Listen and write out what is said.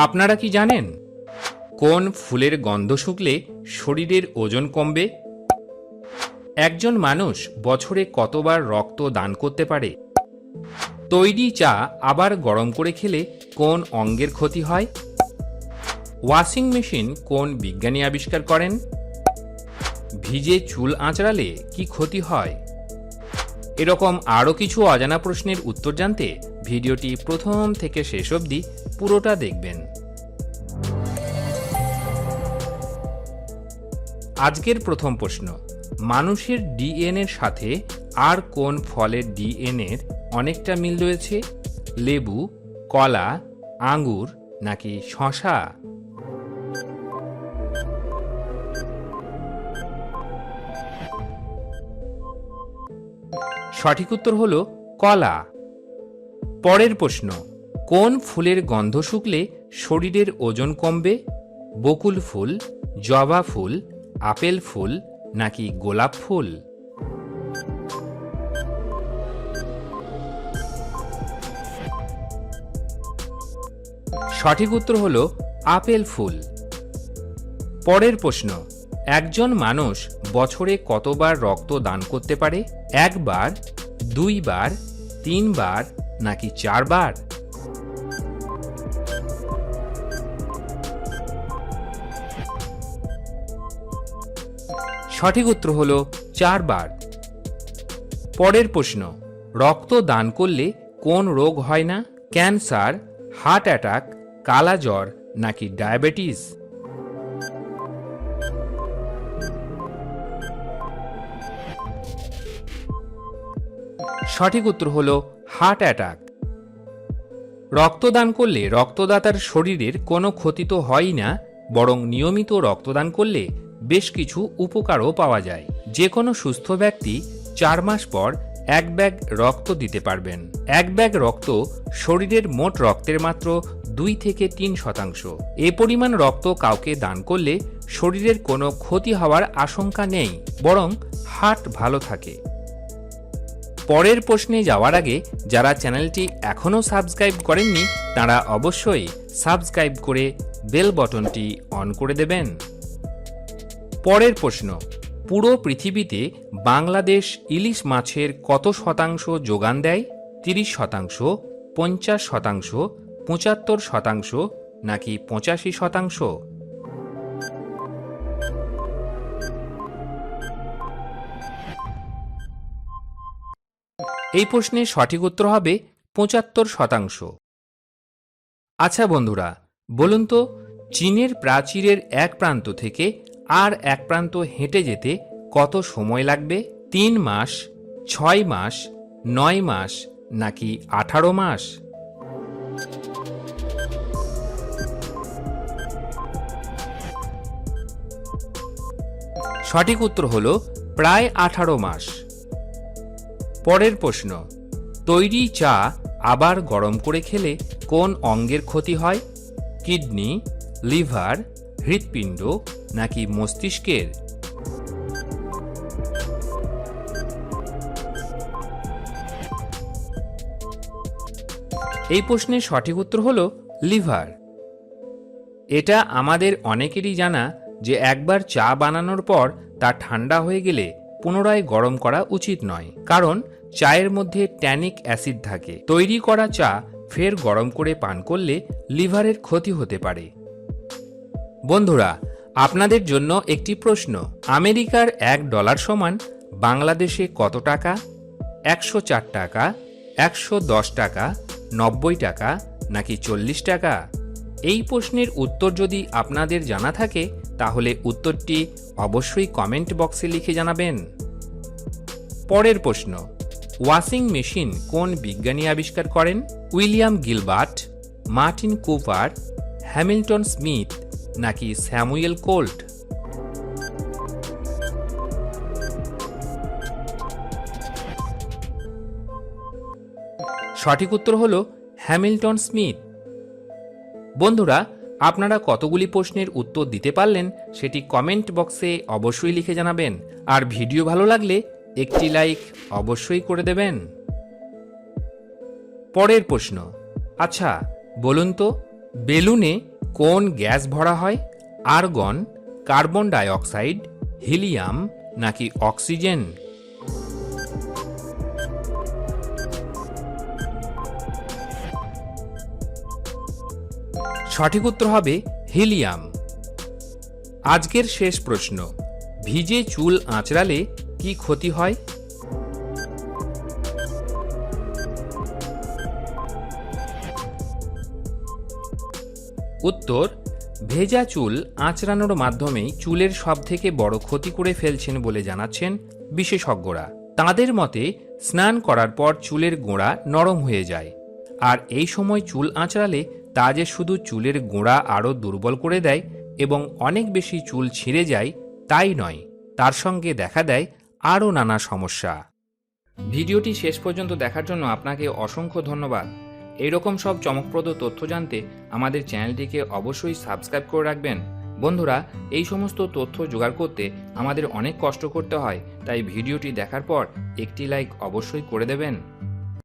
আপনারা কি জানেন? কোন ফুলের গন্ধ শুকলে শরীরের ওজন কমবে? একজন মানুষ বছরে কতবার রক্ত দান করতে পারে? তৈরি চা আবার গরম করে খেলে কোন অঙ্গের ক্ষতি হয়? ওয়াশিং মেশিন কোন বিজ্ঞানী আবিষ্কার করেন? ভিজে চুল আঁচড়ালে কি ক্ষতি হয়? এরকম আরও কিছু অজানা প্রশ্নের উত্তর জানতে ভিডিওটি প্রথম থেকে শেষ অবধি পুরোটা দেখবেন। আজকের প্রথম প্রশ্ন, মানুষের ডিএনএর সাথে আর কোন ফলের ডিএনএর অনেকটা মিল রয়েছে? লেবু, কলা, আঙ্গুর নাকি শশা সঠিক উত্তর হল কলা। পরের প্রশ্ন, কোন ফুলের গন্ধ শুকলে শরীরের ওজন কমবে? বকুল ফুল, জবা ফুল, আপেল ফুল, নাকি গোলাপ ফুল? সঠিক উত্তর হল আপেল ফুল। পরের প্রশ্ন, একজন মানুষ বছরে কতবার রক্ত দান করতে পারে? একবার, দুইবার, তিনবার, নাকি চারবার? সঠিক উত্তর হল চারবার। পরের প্রশ্ন, রক্ত দান করলে কোন রোগ হয় না? ক্যান্সার, হার্ট অ্যাটাক কালাজ্বর নাকি ডায়াবেটিস? সঠিক উত্তর হল হার্ট অ্যাটাক। রক্তদান করলে রক্তদাতার শরীরের কোনো ক্ষতি তো হয়ই না, বরং নিয়মিত রক্তদান করলে বেশ কিছু উপকারও পাওয়া যায়। যে কোনো সুস্থ ব্যক্তি চার মাস পর এক ব্যাগ রক্ত দিতে পারবেন। এক ব্যাগ রক্ত শরীরের মোট রক্তের মাত্র দুই থেকে তিন শতাংশ। এ পরিমাণ রক্ত কাউকে দান করলে শরীরের কোনো ক্ষতি হওয়ার আশঙ্কা নেই, বরং হার্ট ভালো থাকে। পরের প্রশ্নে যাওয়ার আগে যারা চ্যানেলটি এখনও সাবস্ক্রাইব করেননি, তারা অবশ্যই সাবস্ক্রাইব করে বেল বটনটি অন করে দেবেন। পরের প্রশ্ন, পুরো পৃথিবীতে বাংলাদেশ ইলিশ মাছের কত শতাংশ যোগান দেয়? তিরিশ শতাংশ, পঞ্চাশ শতাংশ, পঁচাত্তর শতাংশ নাকি পঁচাশি শতাংশ? এই প্রশ্নের সঠিক উত্তর হবে পঁচাত্তর শতাংশ। আচ্ছা বন্ধুরা, বলুন তো, চীনের প্রাচীরের এক প্রান্ত থেকে আর এক প্রান্ত হেঁটে যেতে কত সময় লাগবে? তিন মাস, ছয় মাস, নয় মাস, নাকি আঠারো মাস? সঠিক উত্তর হল প্রায় আঠারো মাস। পরের প্রশ্ন, তৈরি চা আবার গরম করে খেলে কোন অঙ্গের ক্ষতি হয়? কিডনি, লিভার, হৃৎপিণ্ড নাকি মস্তিষ্কের? এই প্রশ্নের সঠিক উত্তর হল লিভার। এটা আমাদের অনেকেরই জানা যে একবার চা বানানোর পর তা ঠান্ডা হয়ে গেলে পুনরায় গরম করা উচিত নয়। কারণ চায়ের মধ্যে ট্যানিক অ্যাসিড থাকে। তৈরি করা চা ফের গরম করে পান করলে লিভারের ক্ষতি হতে পারে। বন্ধুরা, আপনাদের জন্য একটি প্রশ্ন। আমেরিকার এক ডলার সমান বাংলাদেশে কত টাকা? একশো চার টাকা, একশো দশ টাকা, নব্বই টাকা, নাকি চল্লিশ টাকা? এই প্রশ্নের উত্তর যদি আপনাদের জানা থাকে, তাহলে উত্তরটি অবশ্যই কমেন্ট বক্সে লিখে জানাবেন। পরের প্রশ্ন ওয়াশিং মেশিন কোন বিজ্ঞানী আবিষ্কার করেন? William Gilbert, Martin Cooper, Hamilton Smith নাকি স্যামুয়েল কোল্ট? সঠিক উত্তর হল হ্যামিল্টন স্মিথ। বন্ধুরা, আপনারা কতগুলি প্রশ্নের উত্তর দিতে পারলেন সেটি কমেন্ট বক্সে অবশ্যই লিখে জানাবেন। আর ভিডিও ভালো লাগলে একটি লাইক অবশ্যই করে দেবেন। পরের প্রশ্ন আচ্ছা বলুন তো, বেলুনে কোন গ্যাস ভরা হয়? আর্গন, কার্বন ডাইঅক্সাইড, হিলিয়াম নাকি অক্সিজেন? সঠিক উত্তর হবে হিলিয়াম। আজকের শেষ প্রশ্ন, ভিজে চুল আঁচড়ালে কি ক্ষতি হয়? উত্তর, ভেজা চুল আঁচড়ানোর মাধ্যমেই চুলের সবথেকে বড় ক্ষতি করে ফেলছেন বলে জানাচ্ছেন বিশেষজ্ঞরা। তাদের মতে, স্নান করার পর চুলের গোড়া নরম হয়ে যায়, আর এই সময় চুল আঁচড়ালে তা যে শুধু চুলের গোড়া আরও দুর্বল করে দেয় এবং অনেক বেশি চুল ছিঁড়ে যায়, তাই নয়। তার সঙ্গে দেখা দেয় আরও নানা সমস্যা। ভিডিওটি শেষ পর্যন্ত দেখার জন্য আপনাকে অসংখ্য ধন্যবাদ। এইরকম সব চমকপ্রদ তথ্য জানতে আমাদের চ্যানেলটিকে অবশ্যই সাবস্ক্রাইব করে রাখবেন। বন্ধুরা, এই সমস্ত তথ্য জোগাড় করতে আমাদের অনেক কষ্ট করতে হয়, তাই ভিডিওটি দেখার পর একটি লাইক অবশ্যই করে দেবেন।